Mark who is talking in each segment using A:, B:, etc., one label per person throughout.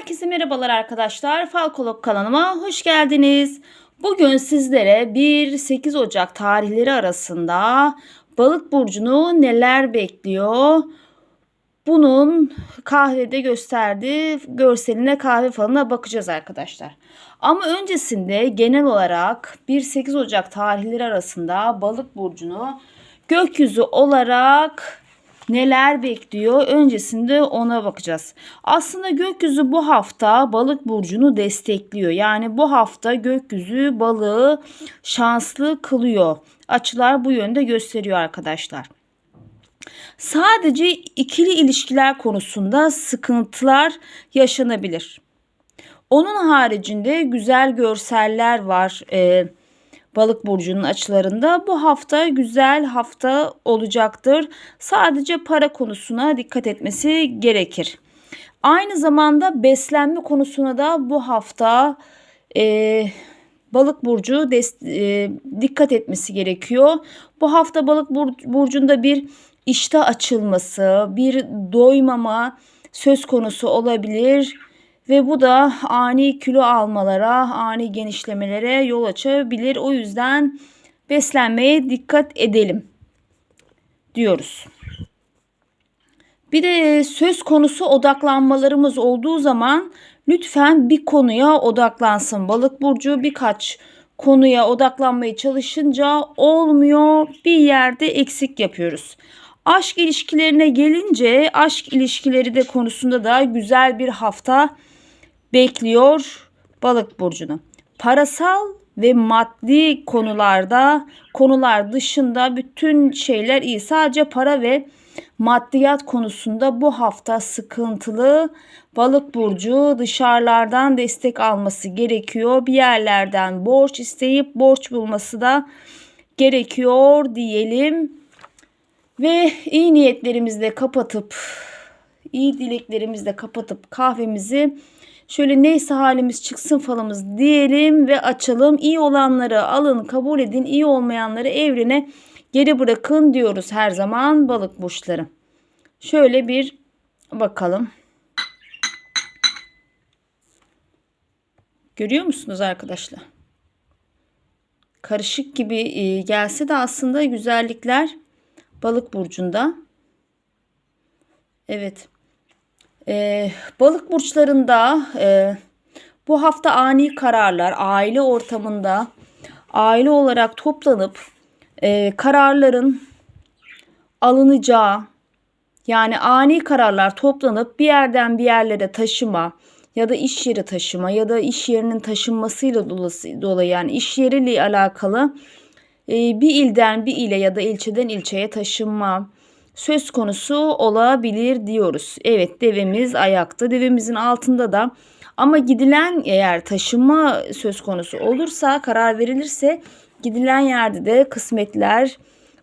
A: Herkese merhabalar arkadaşlar. Falkolog kanalıma hoş geldiniz. Bugün sizlere 1-8 Ocak tarihleri arasında balık burcunu neler bekliyor? Bunun kahvede gösterdiği görseline kahve falına bakacağız arkadaşlar. Ama öncesinde genel olarak 1-8 Ocak tarihleri arasında balık burcunu gökyüzü olarak neler bekliyor? Öncesinde ona bakacağız. Aslında gökyüzü bu hafta balık burcunu destekliyor. Yani bu hafta gökyüzü balığı şanslı kılıyor. Açılar bu yönde gösteriyor arkadaşlar. Sadece ikili ilişkiler konusunda sıkıntılar yaşanabilir. Onun haricinde güzel görseller var. Ee, balık burcunun açılarında bu hafta güzel hafta olacaktır. Sadece para konusuna dikkat etmesi gerekir. Aynı zamanda beslenme konusuna da bu hafta e, balık burcu des, e, dikkat etmesi gerekiyor. Bu hafta balık bur- burcunda bir iştah açılması, bir doymama söz konusu olabilir ve bu da ani kilo almalara, ani genişlemelere yol açabilir. O yüzden beslenmeye dikkat edelim diyoruz. Bir de söz konusu odaklanmalarımız olduğu zaman lütfen bir konuya odaklansın. Balık burcu birkaç konuya odaklanmaya çalışınca olmuyor. Bir yerde eksik yapıyoruz. Aşk ilişkilerine gelince aşk ilişkileri de konusunda da güzel bir hafta bekliyor balık burcunu. Parasal ve maddi konularda konular dışında bütün şeyler iyi. Sadece para ve maddiyat konusunda bu hafta sıkıntılı. Balık burcu dışarılardan destek alması gerekiyor. Bir yerlerden borç isteyip borç bulması da gerekiyor diyelim. Ve iyi niyetlerimizle kapatıp iyi dileklerimizle kapatıp kahvemizi Şöyle neyse halimiz çıksın falımız diyelim ve açalım. İyi olanları alın, kabul edin. İyi olmayanları evrene geri bırakın diyoruz her zaman balık burçları. Şöyle bir bakalım. Görüyor musunuz arkadaşlar? Karışık gibi e, gelse de aslında güzellikler balık burcunda. Evet. Ee, balık burçlarında e, bu hafta ani kararlar aile ortamında aile olarak toplanıp e, kararların alınacağı yani ani kararlar toplanıp bir yerden bir yerlere taşıma ya da iş yeri taşıma ya da iş yerinin taşınmasıyla dolayı yani iş yeriyle alakalı e, bir ilden bir ile ya da ilçeden ilçeye taşınma söz konusu olabilir diyoruz. Evet devemiz ayakta. Devemizin altında da ama gidilen eğer taşınma söz konusu olursa karar verilirse gidilen yerde de kısmetler,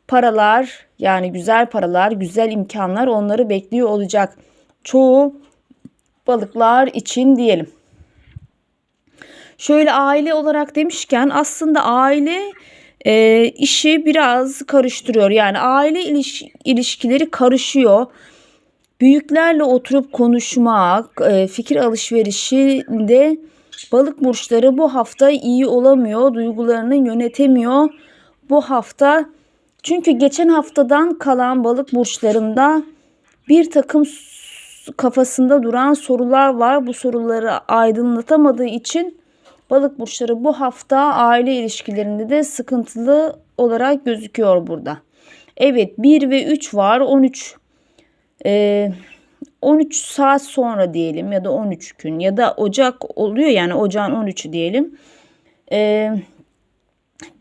A: paralar yani güzel paralar, güzel imkanlar onları bekliyor olacak. Çoğu balıklar için diyelim. Şöyle aile olarak demişken aslında aile e, işi biraz karıştırıyor. Yani aile iliş, ilişkileri karışıyor. Büyüklerle oturup konuşmak, e, fikir alışverişinde balık burçları bu hafta iyi olamıyor. Duygularını yönetemiyor bu hafta. Çünkü geçen haftadan kalan balık burçlarında bir takım kafasında duran sorular var. Bu soruları aydınlatamadığı için Balık burçları bu hafta aile ilişkilerinde de sıkıntılı olarak gözüküyor burada. Evet 1 ve 3 var. 13 e, 13 saat sonra diyelim ya da 13 gün ya da Ocak oluyor yani ocağın 13'ü diyelim. E,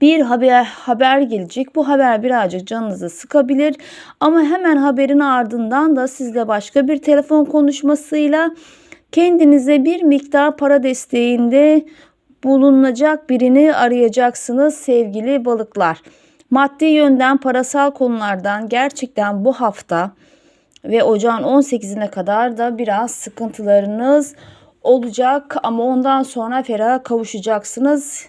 A: bir haber haber gelecek. Bu haber birazcık canınızı sıkabilir ama hemen haberin ardından da sizle başka bir telefon konuşmasıyla kendinize bir miktar para desteğinde bulunacak birini arayacaksınız sevgili balıklar. Maddi yönden parasal konulardan gerçekten bu hafta ve ocağın 18'ine kadar da biraz sıkıntılarınız olacak ama ondan sonra ferah kavuşacaksınız.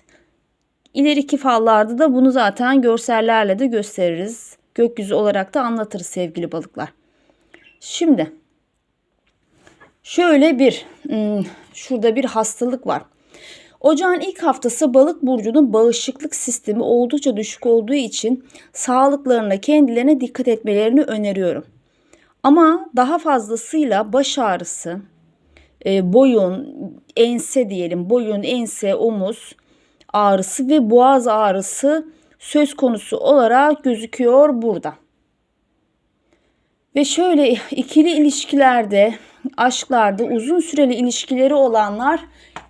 A: İleriki fallarda da bunu zaten görsellerle de gösteririz. Gökyüzü olarak da anlatırız sevgili balıklar. Şimdi Şöyle bir hmm, şurada bir hastalık var. Ocağın ilk haftası balık burcunun bağışıklık sistemi oldukça düşük olduğu için sağlıklarına kendilerine dikkat etmelerini öneriyorum. Ama daha fazlasıyla baş ağrısı, e, boyun, ense diyelim, boyun, ense, omuz ağrısı ve boğaz ağrısı söz konusu olarak gözüküyor burada. Ve şöyle ikili ilişkilerde, aşklarda uzun süreli ilişkileri olanlar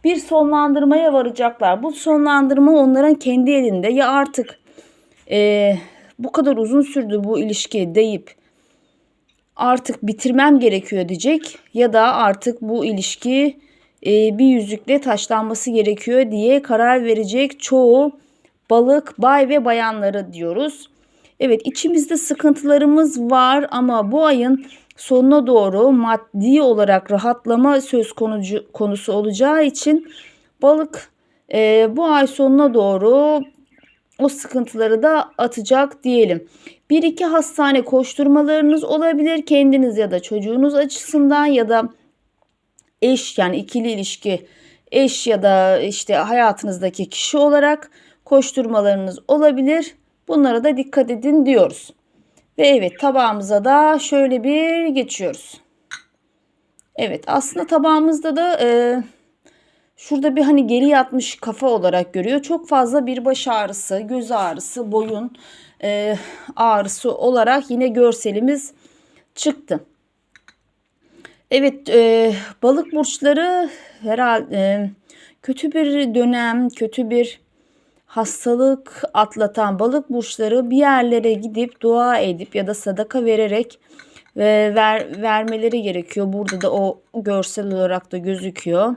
A: bir sonlandırmaya varacaklar. Bu sonlandırma onların kendi elinde ya artık e, bu kadar uzun sürdü bu ilişki deyip artık bitirmem gerekiyor diyecek ya da artık bu ilişki e, bir yüzükle taşlanması gerekiyor diye karar verecek çoğu balık bay ve bayanları diyoruz. Evet içimizde sıkıntılarımız var ama bu ayın sonuna doğru maddi olarak rahatlama söz konusu, konusu olacağı için balık e, bu ay sonuna doğru o sıkıntıları da atacak diyelim. Bir iki hastane koşturmalarınız olabilir kendiniz ya da çocuğunuz açısından ya da eş yani ikili ilişki eş ya da işte hayatınızdaki kişi olarak koşturmalarınız olabilir. Bunlara da dikkat edin diyoruz. Ve evet tabağımıza da şöyle bir geçiyoruz. Evet aslında tabağımızda da e, şurada bir hani geri yatmış kafa olarak görüyor. Çok fazla bir baş ağrısı, göz ağrısı, boyun e, ağrısı olarak yine görselimiz çıktı. Evet e, balık burçları herhalde e, kötü bir dönem, kötü bir hastalık atlatan balık burçları bir yerlere gidip dua edip ya da sadaka vererek ve ver, vermeleri gerekiyor. Burada da o görsel olarak da gözüküyor.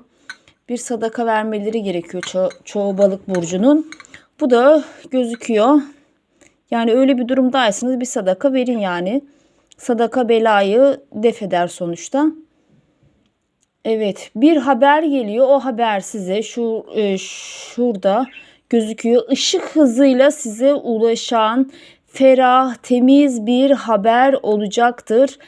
A: Bir sadaka vermeleri gerekiyor ço- çoğu balık burcunun. Bu da gözüküyor. Yani öyle bir durumdaysanız bir sadaka verin yani. Sadaka belayı def eder sonuçta. Evet bir haber geliyor. O haber size şu e, şurada gözüküyor. Işık hızıyla size ulaşan ferah, temiz bir haber olacaktır.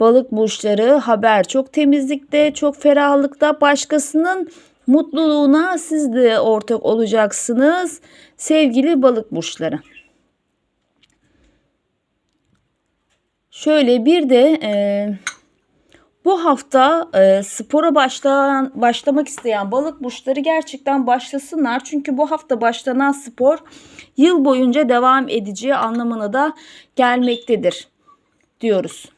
A: Balık burçları haber çok temizlikte, çok ferahlıkta. Başkasının mutluluğuna siz de ortak olacaksınız. Sevgili balık burçları. Şöyle bir de e, bu hafta e, spora başlayan, başlamak isteyen balık burçları gerçekten başlasınlar. Çünkü bu hafta başlanan spor yıl boyunca devam edeceği anlamına da gelmektedir diyoruz.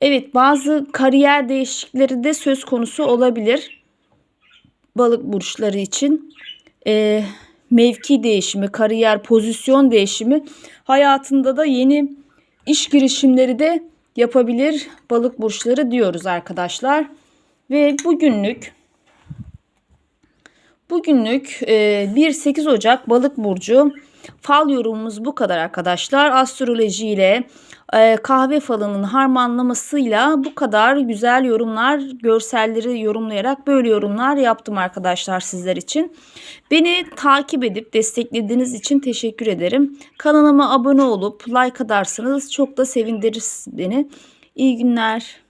A: Evet bazı kariyer değişiklikleri de söz konusu olabilir balık burçları için. E, mevki değişimi, kariyer, pozisyon değişimi hayatında da yeni iş girişimleri de yapabilir balık burçları diyoruz arkadaşlar. Ve bugünlük bugünlük 1-8 Ocak balık burcu fal yorumumuz bu kadar arkadaşlar. Astroloji ile e, kahve falının harmanlamasıyla bu kadar güzel yorumlar, görselleri yorumlayarak böyle yorumlar yaptım arkadaşlar sizler için. Beni takip edip desteklediğiniz için teşekkür ederim. Kanalıma abone olup like atarsanız çok da sevindirir beni. İyi günler.